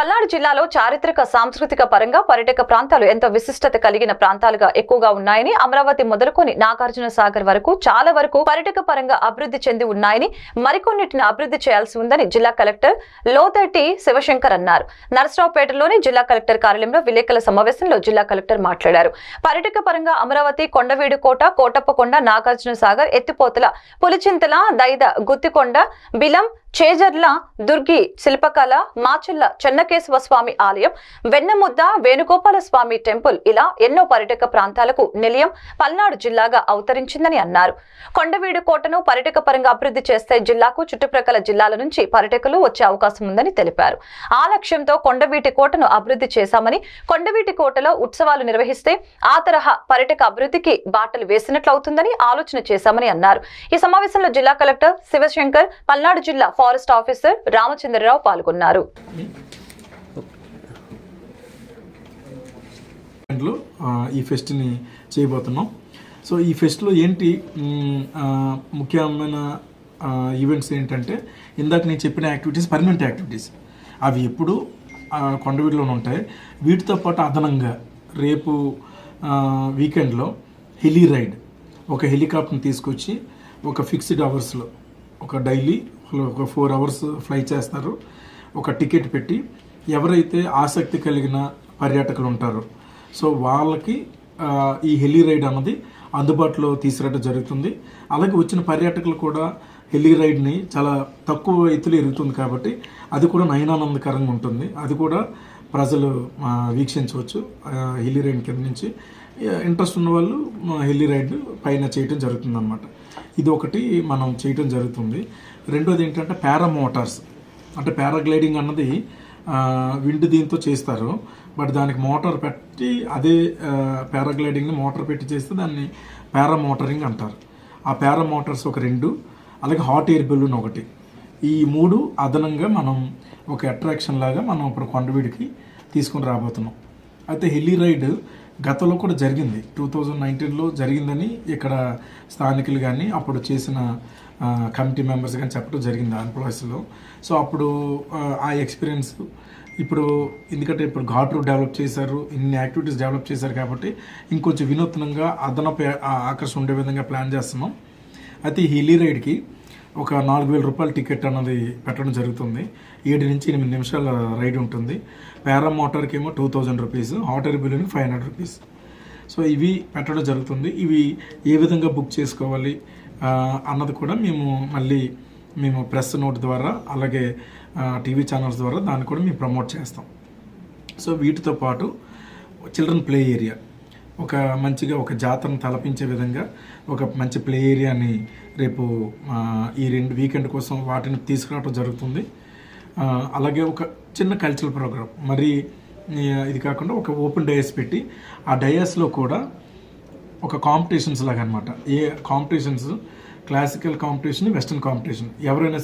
పల్నాడు జిల్లాలో చారిత్రక సాంస్కృతిక పరంగా పర్యాటక ప్రాంతాలు ఎంతో విశిష్టత కలిగిన ప్రాంతాలుగా ఎక్కువగా ఉన్నాయని అమరావతి మొదలుకొని నాగార్జున సాగర్ వరకు చాలా వరకు పర్యాటక పరంగా అభివృద్ధి చెంది ఉన్నాయని మరికొన్నిటిని అభివృద్ధి చేయాల్సి ఉందని జిల్లా కలెక్టర్ లోతటి శివశంకర్ అన్నారు. నరసరావుపేటలోని జిల్లా కలెక్టర్ కార్యాలయంలో విలేకరుల సమావేశంలో జిల్లా కలెక్టర్ మాట్లాడారు. పర్యాటక పరంగా అమరావతి కొండవీడు కోట కోటప్పకొండ నాగార్జున సాగర్ ఎత్తిపోతల పులిచింతల దైద గుత్తికొండ బిలం చేజర్ల దుర్గి శిల్పకళ మాచిల్ల చెన్నకేశవ స్వామి ఆలయం వెన్నముద్ద వేణుగోపాల స్వామి టెంపుల్ ఇలా ఎన్నో పర్యాటక ప్రాంతాలకు నిలయం పల్నాడు జిల్లాగా అవతరించిందని అన్నారు. కొండవీడు కోటను పర్యాటక పరంగా అభివృద్ధి చేస్తే జిల్లాకు చుట్టుప్రక్కల జిల్లాల నుంచి పర్యాటకులు వచ్చే అవకాశం ఉందని తెలిపారు. ఆ లక్ష్యంతో కొండవీటి కోటను అభివృద్ధి చేశామని కొండవీటి కోటలో ఉత్సవాలు నిర్వహిస్తే ఆ తరహా పర్యాటక అభివృద్ధికి బాటలు వేసినట్లు అవుతుందని ఆలోచన చేశామని అన్నారు. ఈ సమావేశంలో జిల్లా కలెక్టర్ శివశంకర్ పల్నాడు జిల్లా ఫారెస్ట్ ఆఫీసర్ రామచంద్రరావు పాల్గొన్నారు. లో ఈ ఫెస్ట్ని చేయబోతున్నాం. సో ఈ ఫెస్ట్లో ఏంటి ముఖ్యమైన ఈవెంట్స్ ఏంటంటే ఇందాక నేను చెప్పిన యాక్టివిటీస్ పర్మనెంట్ యాక్టివిటీస్ అవి ఎప్పుడు కొండవీడులోనే ఉంటాయి. వీటితో పాటు అదనంగా రేపు వీకెండ్లో హెలీ రైడ్ ఒక హెలికాప్టర్ని తీసుకొచ్చి ఒక ఫిక్స్డ్ అవర్స్లో ఒక డైలీ ఒక ఫోర్ అవర్స్ ఫ్లై చేస్తారు. ఒక టికెట్ పెట్టి ఎవరైతే ఆసక్తి కలిగిన పర్యాటకులు ఉంటారో సో వాళ్ళకి ఈ హెలీ రైడ్ అన్నది అందుబాటులో తీసుకురావడం జరుగుతుంది. అలాగే వచ్చిన పర్యాటకులు కూడా హెలీ రైడ్ని చాలా తక్కువ ఎత్తులో ఎరుగుతుంది కాబట్టి అది కూడా నయనానందకరంగా ఉంటుంది. అది కూడా ప్రజలు వీక్షించవచ్చు. హెల్లీ హెలీ రైడ్ కింద నుంచి ఇంట్రెస్ట్ ఉన్న వాళ్ళు ఆ, హెలీ రైడ్ పైన చేయటం జరుగుతుందన్నమాట. ఇది ఒకటి మనం చేయటం జరుగుతుంది. రెండోది ఏంటంటే పారా మోటార్స్ అంటే పారాగ్లైడింగ్ అన్నది ఆ, విండ్ దీంతో చేస్తారు. బట్ దానికి మోటార్ పెట్టి అదే పారాగ్లైడింగ్ని మోటార్ పెట్టి చేస్తే దాన్ని పారా మోటరింగ్ అంటారు. ఆ పారా మోటార్స్ ఒక రెండు అలాగే హాట్ ఎయిర్ బెలూన్ ఒకటి. ఈ మూడు అదనంగా మనం ఒక అట్రాక్షన్ లాగా మనం ఇప్పుడు కొండవీడికి తీసుకుని రాబోతున్నాం. అయితే హిల్లీ రైడ్ గతంలో కూడా జరిగింది. టూ థౌజండ్ నైన్టీన్లో జరిగిందని ఇక్కడ స్థానికులు కానీ అప్పుడు చేసిన కమిటీ మెంబర్స్ కానీ చెప్పడం జరిగింది ఎంప్లాయీస్లో. సో అప్పుడు ఆ ఎక్స్పీరియన్స్ ఇప్పుడు ఎందుకంటే ఇప్పుడు ఘాట్ రోడ్ డెవలప్ చేశారు ఇన్ని యాక్టివిటీస్ డెవలప్ చేశారు కాబట్టి ఇంకొంచెం వినూత్నంగా అదనపు ఆకర్షణ ఉండే విధంగా ప్లాన్ చేస్తున్నాం. అయితే ఈ హిల్లీ రైడ్కి ఒక నాలుగు వేల రూపాయల టికెట్ అన్నది పెట్టడం జరుగుతుంది. ఏడు నుంచి ఎనిమిది నిమిషాల రైడ్ ఉంటుంది. పారా మోటార్కి ఏమో two thousand rupees hot air బిల్లుని ఫైవ్ హండ్రెడ్ రూపీస్. సో ఇవి పెట్టడం జరుగుతుంది. ఇవి ఏ విధంగా బుక్ చేసుకోవాలి అన్నది కూడా మేము మళ్ళీ మేము ప్రెస్ నోట్ ద్వారా అలాగే టీవీ ఛానల్స్ ద్వారా దాన్ని కూడా మేము ప్రమోట్ చేస్తాం. సో వీటితో పాటు చిల్డ్రన్ ప్లే ఏరియా. ఒక మంచిగా ఒక జాతరను తలపించే విధంగా ఒక మంచి ప్లే ఏరియాని రేపు ఈ రెండు వీకెండ్ కోసం వాటిని తీసుకురావడం జరుగుతుంది. అలాగే ఒక చిన్న కల్చరల్ ప్రోగ్రామ్ మరి ఇది కాకుండా ఒక ఓపెన్ డయాస్ పెట్టి ఆ డయాస్లో కూడా ఒక కాంపిటీషన్స్ లాగా అనమాట ఏ competitions classical competition western competition ఎవరైనా